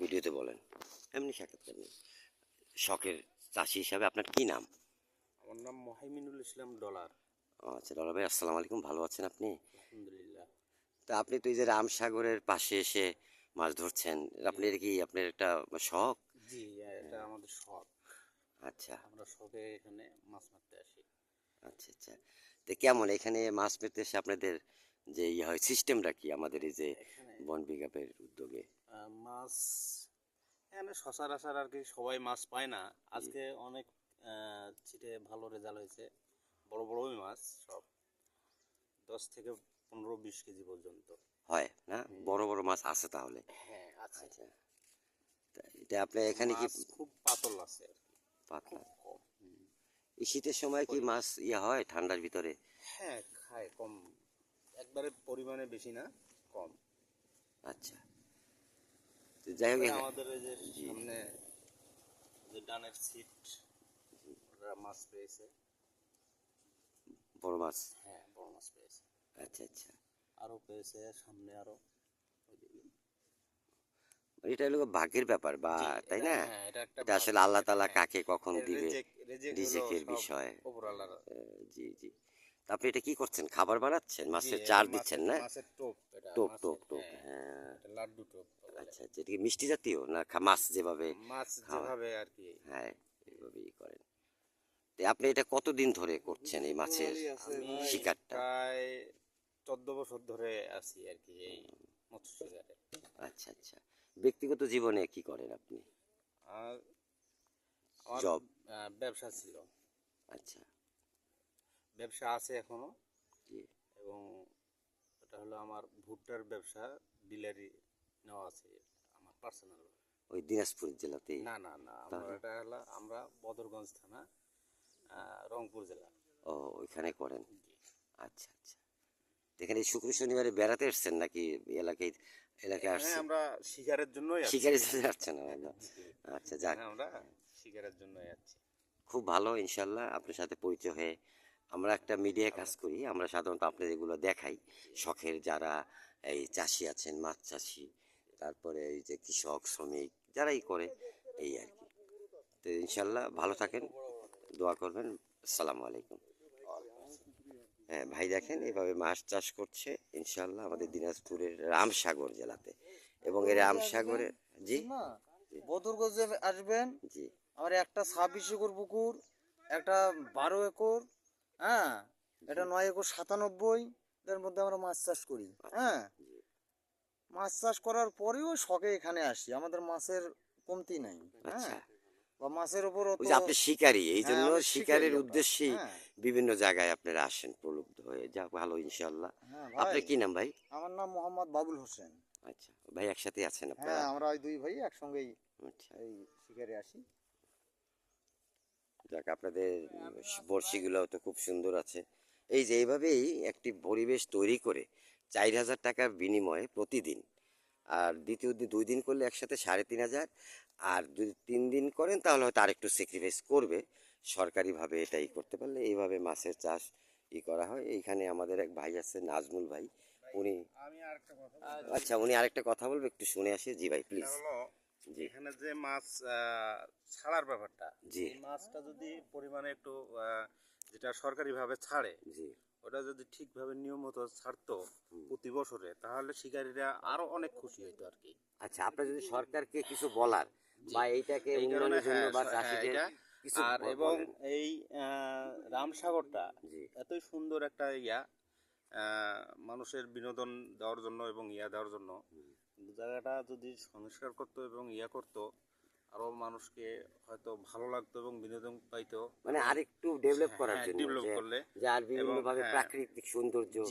ভিডিওতে বলেন। এমনি সাক্ষাৎকার নেই। শখের চাষি হিসাবে আপনার কি নাম? আমার নাম মহাইমিনুল ইসলাম ডলার। আচ্ছা ডলা ভাই আসসালামু আলাইকুম ভালো আছেন আপনি? আলহামদুলিল্লাহ। তা আপনি তো এই যে রামসাগরের পাশে এসে মাছ ধরছেন আপনি এটা কি আপনার একটা শখ? জি এটা আমাদের শখ। আচ্ছা। আমরা শখে এখানে মাছ মারতে আসি। আচ্ছা আচ্ছা। তো কেমন? এখানে মাছ পেতে এসে আপনাদের যে ইয়ে হয় সিস্টেমটা কি আমাদের এই যে বন বিভাগের উদ্যোগে? মাছ এখানে সচরাচর আর কি সবাই মাছ পায় না। আজকে অনেক ছিটে ভালো রেজাল্ট হয়েছে। বড় বড়ই মাছ সব। দশ থেকে পনেরো বিশ কেজি পর্যন্ত। হয় না? বড় বড় মাছ আছে তাহলে? হ্যাঁ আছে। আচ্ছা। এটা আপনি এখানে কি খুব পাতল আছে। পাতলা? এই শীতের সময় কি মাছ ইয়ে হয় ঠান্ডার ভিতরে? হ্যাঁ খায় কম। একবারে পরিমাণে বেশি না কম। আচ্ছা। যাই হোক আমাদের যে সামনে যে ডানের সিট ওরা মাছ পেয়েছে। বড় মাছ? হ্যাঁ বড় মাছ পেয়েছে। আচ্ছা আচ্ছা। আরও পেয়েছে সামনে আরও। এটা হলো ভাগ্যের ব্যাপার বা তাই না? হ্যাঁ, এটা আসলে। আল্লাহ তালা হ্যাঁ, কাকে কখন দিবে? রিজেকের বিষয়। জি জি। আপনি এটা কি করছেন? খাবার বানাচ্ছেন? মাছের চার দিচ্ছেন না? মাছের টোপ। এটা, টোপ টোপ টোপ হ্যাঁ, হ্যাঁ। লাড্ডু টোপ আচ্ছা আচ্ছা এটা কি মিষ্টি জাতীয় না মাছ যেভাবে মাছ। যেভাবে আর কি। হ্যাঁ এইভাবেই করেন। আপনি এটা কতদিন ধরে করছেন এই মাছের শিকারটা? প্রায় চোদ্দ বছর ধরে আছি আর কি এই মৎস্য শিকারে আচ্ছা আচ্ছা। ব্যক্তিগত জীবনে কি করেন আপনি? আর জব ব্যবসা ছিল। আচ্ছা। ব্যবসা আছে এখনও। এবং এটা হলো আমার ভুট্টার ব্যবসা ডিলারি নেওয়া আছে আমার পার্সোনাল ওই দিনাজপুর জেলাতেই? না না না আমরা এটা হলো আমরা বদরগঞ্জ থানা রংপুর জেলা। ও ওইখানে করেন? আচ্ছা আচ্ছা। এখানে শুক্র শনিবারে বেড়াতে এসছেন নাকি এলাকায় এলাকায় আসছেন? আমরা শিকারের জন্যই আছি। শিকারি চলে যাচ্ছেন আচ্ছা যাক। আমরা শিকারের জন্যই যাচ্ছি খুব ভালো ইনশাল্লাহ। আপনার সাথে পরিচয় হয়ে আমরা একটা মিডিয়ায় কাজ করি আমরা সাধারণত আপনাদের এগুলো দেখাই। শখের যারা এই চাষি আছেন মাছ চাষি তারপরে এই যে কৃষক শ্রমিক যারাই করে এই আর কি। তো ইনশাল্লাহ ভালো থাকেন দোয়া করবেন। আসসালামু আলাইকুম। হ্যাঁ ভাই দেখেন এভাবে মাছ চাষ করছে ইনশাল্লাহ আমাদের দিনাজপুরের রামসাগর জেলাতে। এবং এই রামসাগরে জি? বদরগঞ্জে আসবেন। জি। আমার একটা ছাব্বিশ একর পুকুর একটা বারো একর হ্যাঁ? এটা নয় একর সাতানব্বই এর মধ্যে আমরা মাছ চাষ করি। হ্যাঁ? মাছ চাষ করার পরেও শখে এখানে আসি আমাদের মাছের কমতি নাই। আচ্ছা। হ্যাঁ বা মাছের উপর আপনি শিকারী এই হ্যাঁ, জন্য শিকারের আমরা। হ্যাঁ, বিভিন্ন জায়গায় আপনারা আসেন প্রলুব্ধ হয়ে। যা ভালো ইনশাল্লাহ আপনার কি নাম ভাই? আমার নাম মোহাম্মদ বাবুল হোসেন। আচ্ছা। ভাই একসাথে আছেন আপনারা? আমরা ওই দুই ভাই একসঙ্গেই আচ্ছা। এই শিকারে আসি। যাক আপনাদের বড়শিগুলো তো খুব সুন্দর আছে। এই যে এইভাবেই একটি পরিবেশ তৈরি করে চার হাজার টাকার বিনিময়ে প্রতিদিন। আর দ্বিতীয় দিন দুই দিন করলে একসাথে সাড়ে তিন হাজার। আর যদি তিন দিন করেন তাহলে হয়তো আরেকটু স্যাক্রিফাইস করবে। সরকারিভাবে এটাই করতে পারলে এইভাবে মাছের চাষ ই করা হয়। এইখানে আমাদের এক ভাই আছে নাজমুল ভাই। উনি আচ্ছা উনি আরেকটা কথা বলবে একটু শুনে আসি। জি ভাই প্লিজ এখানে যে মাছ ছাড়ার ব্যাপারটা জি। মাছটা যদি পরিমাণে একটু যেটা সরকারিভাবে ছাড়ে জি। ওটা যদি ঠিকভাবে নিয়মিত ছাড়তো প্রতি বছরে তাহলে শিকারীরা আরও অনেক খুশি হতো আর কি। আচ্ছা আপনার যদি সরকারকে কিছু বলার বা এইটাকে উন্নয়নের জন্য হ্যাঁ, বা হ্যাঁ, চাষিদের আর এবং এই রামসাগরটা জি। এতই সুন্দর একটা ইয়া আহ, মানুষের বিনোদন দেওয়ার জন্য এবং ইয়া দেওয়ার জন্য জায়গাটা যদি সংস্কার করতো এবং ইয়া করতো আরও মানুষকে হয়তো ভালো লাগতো এবং বিনোদন পাইতো। মানে আরেকটু ডেভেলপ করার হ্যাঁ, জন্য develop যে- করলে। যে আর বিভিন্ন ভাবে হ্যাঁ, প্রাকৃতিক সৌন্দর্য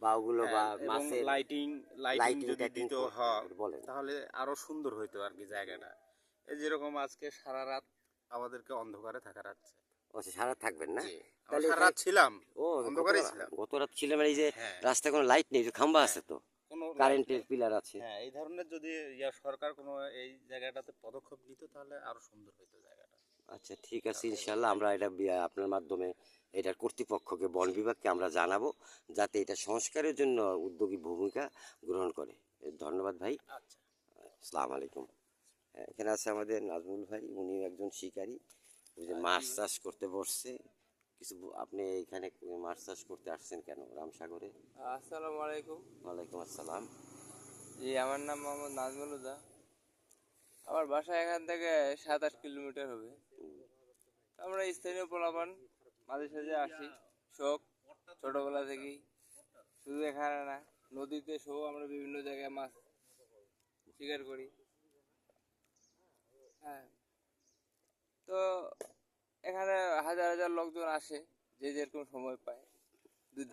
বা ওগুলো বা হ্যাঁ, মাছের লাইটিং লাইটিং যদি দিত হয় তাহলে আরও সুন্দর হইতো আর কি জায়গাটা। এই যেরকম আজকে সারা রাত আমাদেরকে অন্ধকারে থাকা রাখছে আচ্ছা, সারা থাকবেন না? তাহলে সারা রাত ছিলাম ও অন্ধকারেই গত- ছিলাম। গত রাত ছিলাম এই যে হ্যাঁ। রাস্তায় কোনো লাইট নেই যে খাম্বা আছে তো? কারেন্টের পিলার আছে হ্যাঁ এই ধরনের যদি ইয়া সরকার কোনো এই জায়গাটাতে পদক্ষেপ নিত তাহলে আরও সুন্দর হইতো জায়গাটা। আচ্ছা ঠিক আছে ইনশাল্লাহ আমরা এটা আপনার মাধ্যমে এটার কর্তৃপক্ষকে বন বিভাগকে আমরা জানাব যাতে এটা সংস্কারের জন্য উদ্যোগী ভূমিকা গ্রহণ করে। ধন্যবাদ ভাই। আসসালাম আলাইকুম। এখানে আছে আমাদের নাজমুল ভাই উনি একজন শিকারী। যে মাছ চাষ করতে বসছে। কিছু আপনি এখানে মাছ চাষ করতে আসছেন কেন রামসাগরে? আসসালামু আলাইকুম। ওয়ালাইকুম আসসালাম। জি আমার নাম মোহাম্মদ নাজমুল হুদা। আমার বাসা এখান থেকে সাত আট কিলোমিটার হবে। আমরা স্থানীয় পোলাপান মাঝে সাঝে আসি শখ ছোটবেলা থেকেই। শুধু এখানে না নদীতে সহ আমরা বিভিন্ন জায়গায় মাছ শিকার করি। হ্যাঁ। তো এখানে হাজার হাজার লোকজন আসে যে যেরকম সময় পায়।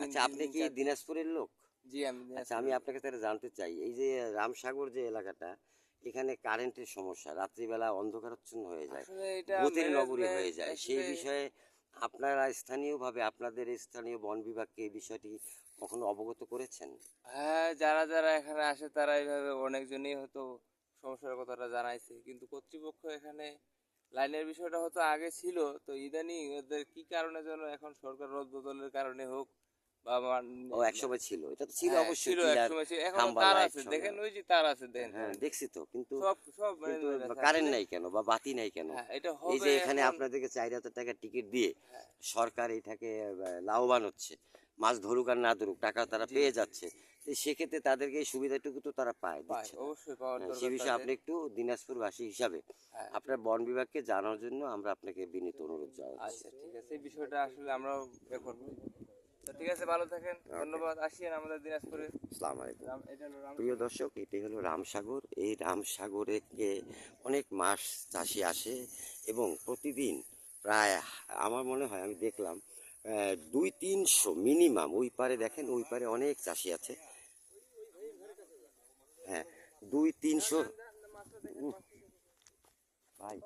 আচ্ছা আপনি কি দিনাজপুরের লোক? জি আমি আচ্ছা আমি আপনাকে তাহলে জানতে চাই এই যে রামসাগর যে এলাকাটা এখানে কারেন্টের সমস্যা রাত্রিবেলা অন্ধকারাচ্ছন্ন হয়ে যায় ভূতের নগরী হয়ে যায়। সেই বিষয়ে আপনারা স্থানীয়ভাবে আপনাদের স্থানীয় বন বিভাগকে এই বিষয়টি কখনো অবগত করেছেন? হ্যাঁ যারা যারা এখানে আসে তারা এইভাবে অনেকজনই হয়তো সমস্যার কথাটা জানাইছে। কিন্তু কর্তৃপক্ষ এখানে লাইনের বিষয়টা হয়তো আগে ছিল তো ইদানিং ওদের কি কারণে যেন এখন সরকার রদ বদলের কারণে হোক বা ও একসময় ছিল এটা তো ছিল হ্যাঁ, অবশ্যই ছিল একসময় ছিল এখন তার আছে দেখেন ওই যে তার আছে দেখেন। হ্যাঁ দেখছি তো কিন্তু সব সব আছে। কারেন্ট নাই কেন বা বাতি নাই কেন? হ্যাঁ, এটা এই যে এখানে আপনাদেরকে চার হাজার টাকা টিকিট দিয়ে হ্যাঁ। সরকার এটাকে লাভবান হচ্ছে। মাছ ধরুক আর না ধরুক টাকা তারা পেয়ে যাচ্ছে। সেক্ষেত্রে তাদেরকে এই সুবিধাটুকু তো তারা পায়। অবশ্যই হ্যাঁ, সে বিষয়ে আপনি একটু দিনাজপুরবাসী হিসাবে হ্যাঁ। আপনার বন বিভাগকে জানার জন্য আমরা আপনাকে বিনীত অনুরোধ জানাচ্ছি। আচ্ছা ঠিক আছে। এই বিষয়টা আসলে আমরা এ করব। তো ঠিক আছে ভালো থাকেন। ধন্যবাদ। আসিয়েন আমাদের দিনাজপুরে। আসসালামু আলাইকুম। প্রিয় দর্শক এটি হলো রামসাগর। এই রামসাগরে অনেক মাছ চাষি আসে এবং প্রতিদিন প্রায় আমার মনে হয় আমি দেখলাম দুই তিনশো মিনিমাম ওই পারে দেখেন ওই পারে অনেক চাষি আছে। দুই তিনশো ভাই,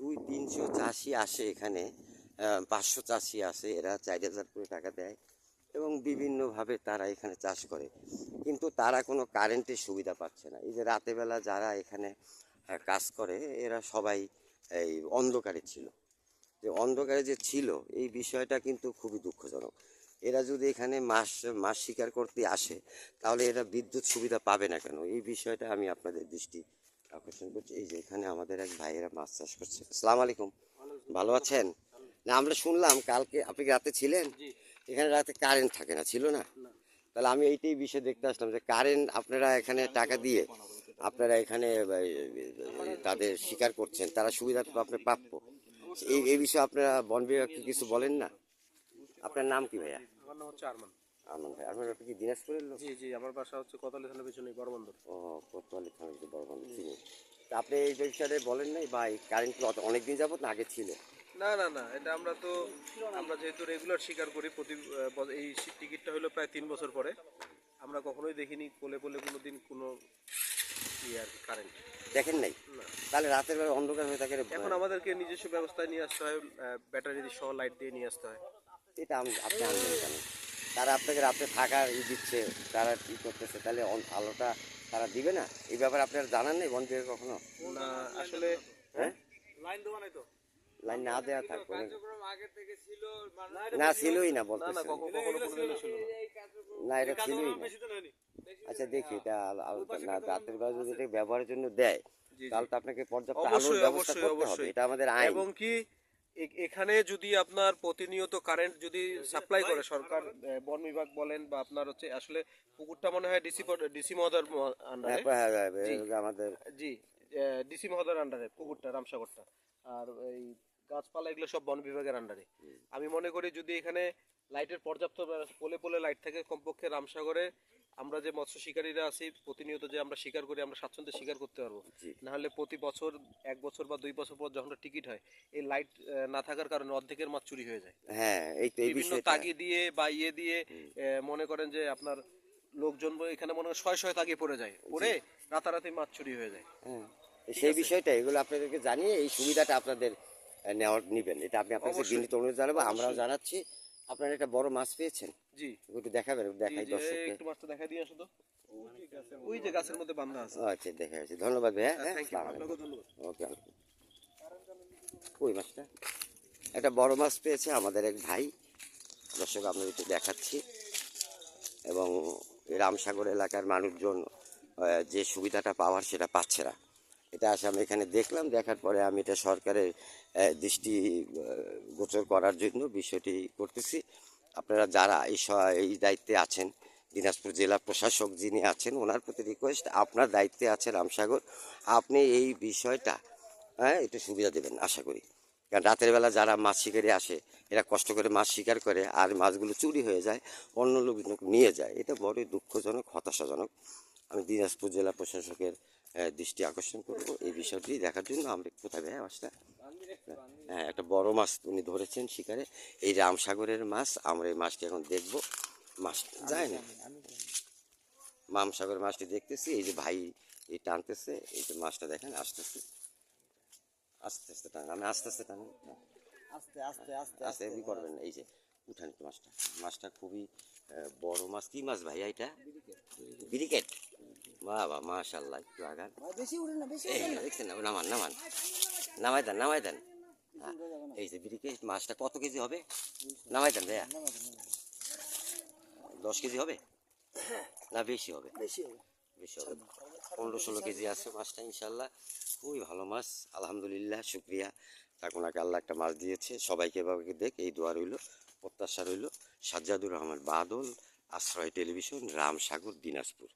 দুই তিনশো চাষি আসে এখানে পাঁচশো চাষি আসে, এরা চার হাজার করে টাকা দেয় এবং বিভিন্নভাবে তারা এখানে চাষ করে। কিন্তু তারা কোনো কারেন্টের সুবিধা পাচ্ছে না। এই যে রাতেবেলা যারা এখানে কাজ করে, এরা সবাই এই অন্ধকারে ছিল। যে অন্ধকারে যে ছিল, এই বিষয়টা কিন্তু খুবই দুঃখজনক। এরা যদি এখানে মাছ মাছ শিকার করতে আসে তাহলে এরা বিদ্যুৎ সুবিধা পাবে না কেন? এই বিষয়টা আমি আপনাদের দৃষ্টি আকর্ষণ করছি। এই যে এখানে আমাদের এক ভাইয়েরা মাছ চাষ করছে। আসসালামু আলাইকুম। ভালো আছেন? না আমরা শুনলাম কালকে আপনি রাতে ছিলেন? এখানে রাতে কারেন্ট থাকে না ছিল না? তাহলে আমি এইটাই বিষয় দেখতে আসলাম যে কারেন্ট আপনারা এখানে টাকা দিয়ে আপনারা এখানে তাদের স্বীকার করছেন তারা সুবিধা তো আপনার প্রাপ্য। এই এই বিষয়ে আপনারা বন বিভাগকে কিছু বলেন না? আপনার নাম কি ভাইয়া? আমার নাম হচ্ছে আরমান। আনন্দ ভাই আপনার আপনি কি দিনাজপুরের লোক? জি জি আমার বাসা হচ্ছে কোতালি থানার পিছনে বড়বন্দর। ও কোতোয়ালি থানা যে বড় বন্ধু চিনি তা আপনি এই বিষয়ে বলেন নাই এই কারেন্ট অনেক দিন যাবত না আগে ছিল? না না না এটা আমরা তো আমরা যেহেতু রেগুলার শিকার করি প্রতি এই টিকিটটা হলো প্রায় তিন বছর পরে। আমরা কখনোই দেখিনি কোলে কোলে কোনো দিন কোনো ইয়ে আর কারেন্ট দেখেন নাই? তাহলে রাতের বেলা অন্ধকার হয়ে থাকে এখন আমাদেরকে নিজস্ব ব্যবস্থায় নিয়ে আসতে হয় ব্যাটারি সহ লাইট দিয়ে নিয়ে আসতে হয়। এটা আম- আপনি আনবেন কেন? তারা আপনাকে রাতে থাকার ই দিচ্ছে তারা ই করতেছে? তাহলে আলোটা তারা দিবে না? এই ব্যাপারে আপনারা জানান নেই বন বিভাগ কখনো? আসলে হ্যাঁ? লাইন দেওয়া নাই তো। লাইন না দেওয়া থাকবে। না। কার্যক্রম আগে থেকে ছিল না ছিলই না না না এটা ছিলই না। আচ্ছা দেখি এটা আলো- আলো- না রাতের বেলা যদি ব্যবহারের জন্য দেয়। তাহলে তো আপনাকে পর্যাপ্ত আলোর ব্যবস্থা করতে হবে। এটা আমাদের আইন। এবং কি এখানে যদি আপনার প্রতিনিয়ত কারেন্ট যদি সাপ্লাই করে সরকার বন বিভাগ বলেন বা আপনার হচ্ছে আসলে পুকুরটা মনে হয় ডিসি ডিসি মহোদয়ের আন্ডারে আমাদের। জি ডিসি মহোদয়ের আন্ডারে পুকুরটা রামসাগরটা। আর এই গাছপালা এগুলো সব বন বিভাগের আন্ডারে আমি মনে করি যদি এখানে লাইটের পর্যাপ্ত পোলে পোলে লাইট থাকে কমপক্ষে রামসাগরে আমরা যে মৎস্য শিকারীরা আছি প্রতিনিয়ত যে আমরা শিকার করি আমরা স্বাচ্ছন্দ্যে শিকার করতে পারব। জি। না হলে প্রতি বছর এক বছর বা দুই বছর পর যখন টিকিট হয় এই লাইট না থাকার কারণে অর্ধেকের মাছ চুরি হয়ে যায়। হ্যাঁ এই তো বিভিন্ন তাগি দিয়ে বা ইয়ে দিয়ে মনে করেন যে আপনার লোকজন এখানে মনে করেন শয়ে শয়ে তাগি পড়ে যায়। পড়ে রাতারাতি মাছ চুরি হয়ে যায়। হ্যাঁ, সেই বিষয়টা এগুলো আপনাদেরকে জানিয়ে এই সুবিধাটা আপনাদের নেওয়ার নিবেন। এটা আপনি আপনাকে। বিনীত অনুরোধ জানাব আমরাও জানাচ্ছি। আপনারা একটা বড় মাছ পেয়েছেন? জি। একটু দেখাবেন দেখাই জি, দর্শককে। একটু মাছটা দেখাই দিয়ে আসো তো। ওই যে গাছের মধ্যে বান্ধা আছে। আচ্ছা দেখা যাচ্ছে ধন্যবাদ ভাইয়া হ্যাঁ ওকে ওই মাছটা? একটা বড় মাছ পেয়েছে আমাদের এক ভাই। দর্শক আমরা একটু দেখাচ্ছি। এবং রামসাগর এলাকার মানুষজন যে সুবিধাটা পাওয়ার সেটা পাচ্ছে না। এটা আসে আমি এখানে দেখলাম, দেখার পরে আমি এটা সরকারের দৃষ্টি গোচর করার জন্য বিষয়টি করতেছি। আপনারা যারা এই এই দায়িত্বে আছেন, দিনাজপুর জেলা প্রশাসক যিনি আছেন, ওনার প্রতি রিকোয়েস্ট আপনার দায়িত্বে আছে রামসাগর, আপনি এই বিষয়টা হ্যাঁ একটু সুবিধা দেবেন, আশা করি। কারণ রাতের বেলা যারা মাছ শিকারে আসে, এরা কষ্ট করে মাছ শিকার করে, আর মাছগুলো চুরি হয়ে যায়, অন্য লোক নিয়ে যায়, এটা বড়ই দুঃখজনক, হতাশাজনক। আমি দিনাজপুর জেলা প্রশাসকের দৃষ্টি আকর্ষণ করব। এই বিষয়টি দেখার জন্য আমরা কোথায় ভাই মাছটা হ্যাঁ একটা বড় মাছ উনি ধরেছেন শিকারে। এই রামসাগরের মাছ আমরা এই মাছটি এখন দেখব। মাছ যায় না মামসাগর মাছটি দেখতেছি এই যে ভাই এই টানতেছে এই যে মাছটা দেখেন আসতেছে। আস্তে আস্তে আস্তে টান আমি আস্তে আস্তে টানি আস্তে আস্তে আস্তে আস্তে এমনি করবেন না এই যে উঠান মাছটা। মাছটা খুবই বড় মাছ। কি মাছ ভাই এটা? ব্রিকেট বাবা মাশাল্লাহ একটু আগান বেশি উঠে না বেশি দেখছেন না? নামান নামান। নামাই দেন নামাই দেন। হ্যাঁ, এই যে ব্রিকেট মাছটা কত কেজি হবে? নামাই দেন ভাইয়া। দশ কেজি হবে? না বেশি হবে। বেশি হবে। বেশি হবে। পনেরো ষোলো কেজি আছে মাছটা ইনশাল্লাহ খুবই ভালো মাছ আলহামদুলিল্লাহ শুক্রিয়া। তাকে ওনাকে আল্লাহ একটা মাছ দিয়েছে সবাইকে এভাবে দেখ এই দোয়া রইল প্রত্যাশা রইল। সাজ্জাদুর রহমান বাদল আশ্রয় টেলিভিশন রামসাগর দিনাজপুর।